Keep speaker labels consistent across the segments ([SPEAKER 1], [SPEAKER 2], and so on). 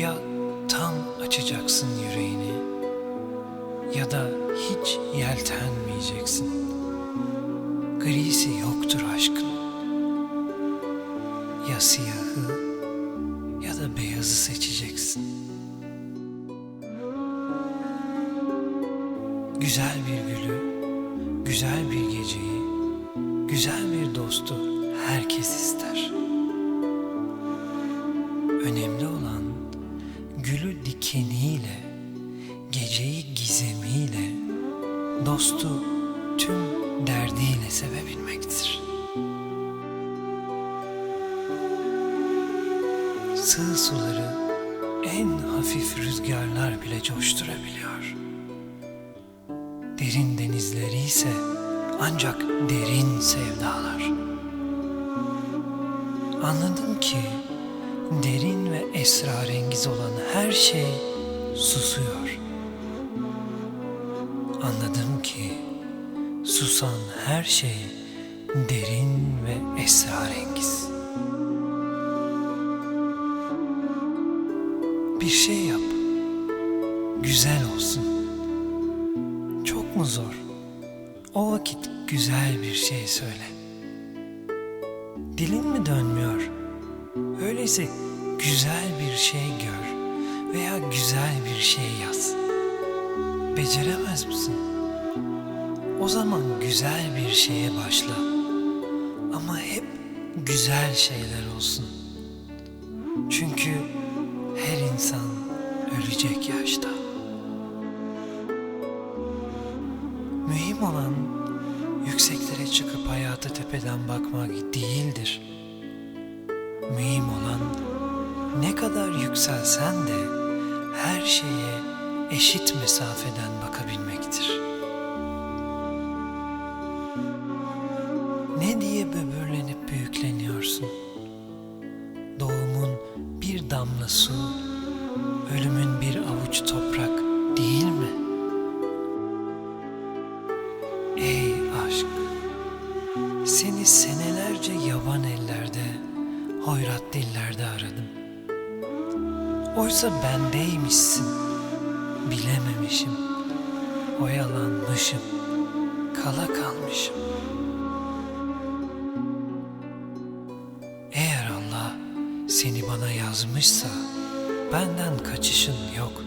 [SPEAKER 1] Ya tam açacaksın yüreğini ya da hiç yeltenmeyeceksin. Grisi yoktur aşkın. Ya siyahı ya da beyazı seçeceksin. Güzel bir gülü, güzel bir geceyi, güzel bir dostu herkes ister. Önemli olan gülü dikeniyle, geceyi gizemiyle, dostu tüm derdiyle sevebilmektir. Sığ suları en hafif rüzgarlar bile coşturabiliyor. Derin denizleri ise ancak derin sevdalar. Anladım ki derin ve esrarengiz olan her şey susuyor. Anladım ki susan her şey derin ve esrarengiz. Bir şey yap. Güzel olsun. Çok mu zor? O vakit güzel bir şey söyle. Dilin mi dönmüyor? Öyleyse güzel bir şey gör veya güzel bir şey yaz. Beceremez misin? O zaman güzel bir şeye başla. Ama hep güzel şeyler olsun. Çünkü her insan ölecek yaşta. Mühim olan yükseklere çıkıp hayata tepeden bakmak değildir. Mühim olan ne kadar yükselsen de her şeye eşit mesafeden bakabilmektir. Ne diye böbürlenip büyükleniyorsun? Doğumun bir damla su, ölümün bir avuç toprak değil mi? Ey aşk, seni senelerce yaban ellerde, hoyrat dillerde aradım. Oysa bendeymişsin, bilememişim, oyalanmışım, kala kalmışım. Eğer Allah seni bana yazmışsa benden kaçışın yok.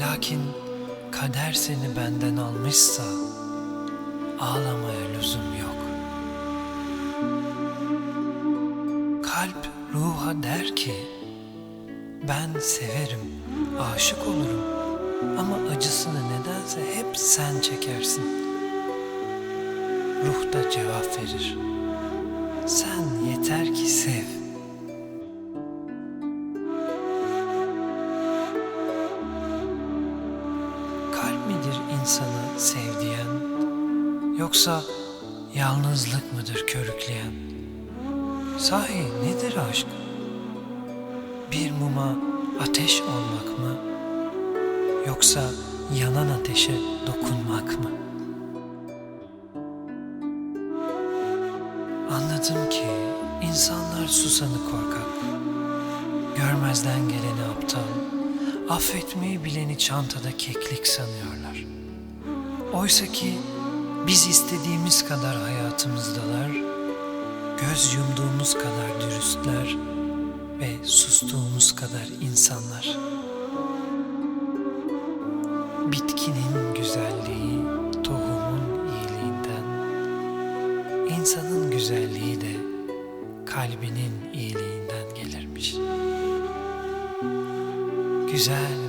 [SPEAKER 1] Lakin kader seni benden almışsa ağlamaya lüzum yok. Kalp ruha der ki ben severim, aşık olurum ama acısını nedense hep sen çekersin. Ruh da cevap verir. Sen yeter ki sev. Kalp midir insanı sevdiyen yoksa yalnızlık mıdır körükleyen? Sahi nedir aşk? Bir muma ateş olmak mı yoksa yanan ateşe dokunmak mı? Anladım ki insanlar susanı korkak, görmezden geleni aptal, affetmeyi bileni çantada keklik sanıyorlar. Oysa ki biz istediğimiz kadar hayatımızdalar, göz yumduğumuz kadar dürüstler ve sustuğumuz kadar insanlar. Bitkinin güzelliği tohumun iyiliğinden, insanın güzelliği de kalbinin iyiliğinden gelirmiş. Güzel